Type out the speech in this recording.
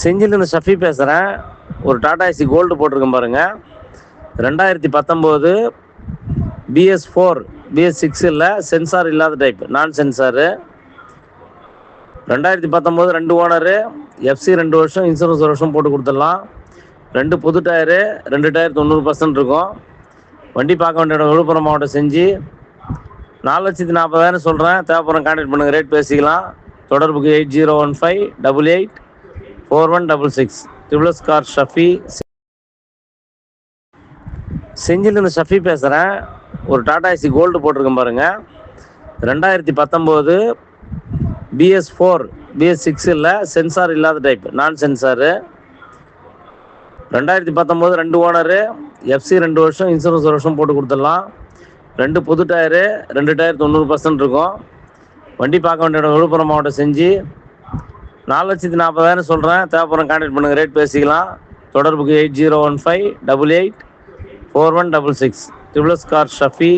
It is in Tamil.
செஞ்சிலிருந்து ஷஃபி பேசுகிறேன் ஒரு டாடா ஏசி கோல்டு போட்டிருக்கேன் பாருங்கள் ரெண்டாயிரத்தி பத்தொம்போது பிஎஸ் ஃபோர் பிஎஸ் சிக்ஸ் இல்லை சென்சார் இல்லாத டைப் நான் சென்சாரு ரெண்டாயிரத்தி பத்தொம்போது ரெண்டு ஓனரு எஃப்சி ரெண்டு வருஷம் இன்சூரன்ஸ் ஒரு வருஷம் போட்டு கொடுத்துடலாம். ரெண்டு புது டயரு ரெண்டு டயர் தொண்ணூறு பர்சன்ட் இருக்கும். வண்டி பார்க்க வேண்டிய இடம் விழுப்புரம் மாவட்டம் செஞ்சு நாலு லட்சத்தி நாற்பதாயிரம் சொல்கிறேன் தேவைப்படுற கான்டாக்ட் பண்ணுங்கள் ரேட் பேசிக்கலாம். தொடர்புக்கு eight zero one five double eight. Four one double six triple S car Shafi செஞ்சிலிருந்து Shafi பேசுகிறேன் ஒரு டாடா ஏசி கோல்டு போட்டிருக்கேன் பாருங்கள் ரெண்டாயிரத்தி பத்தொம்போது பிஎஸ் ஃபோர் பிஎஸ் சிக்ஸ் இல்லை சென்சார் இல்லாத டைப் நான் சென்சாரு ரெண்டாயிரத்தி பத்தொம்போது ரெண்டு ஓனரு எஃப்சி ரெண்டு வருஷம் இன்சூரன்ஸ் ஒரு வருஷம் போட்டு கொடுத்துடலாம். ரெண்டு புது டயரு ரெண்டு டயர் தொண்ணூறு பர்சன்ட் இருக்கும். வண்டி பார்க்க வேண்டிய இடம் விழுப்புரம் மாவட்டம் செஞ்சு நாலு லட்சத்தி நாற்பதாயிரம் சொல்கிறேன் தேவைப்படுற கான்டாக்ட் பண்ணுங்கள் ரேட் பேசிக்கலாம். தொடர்புக்கு eight zero one five double eight four one double six. Triple S car Shafi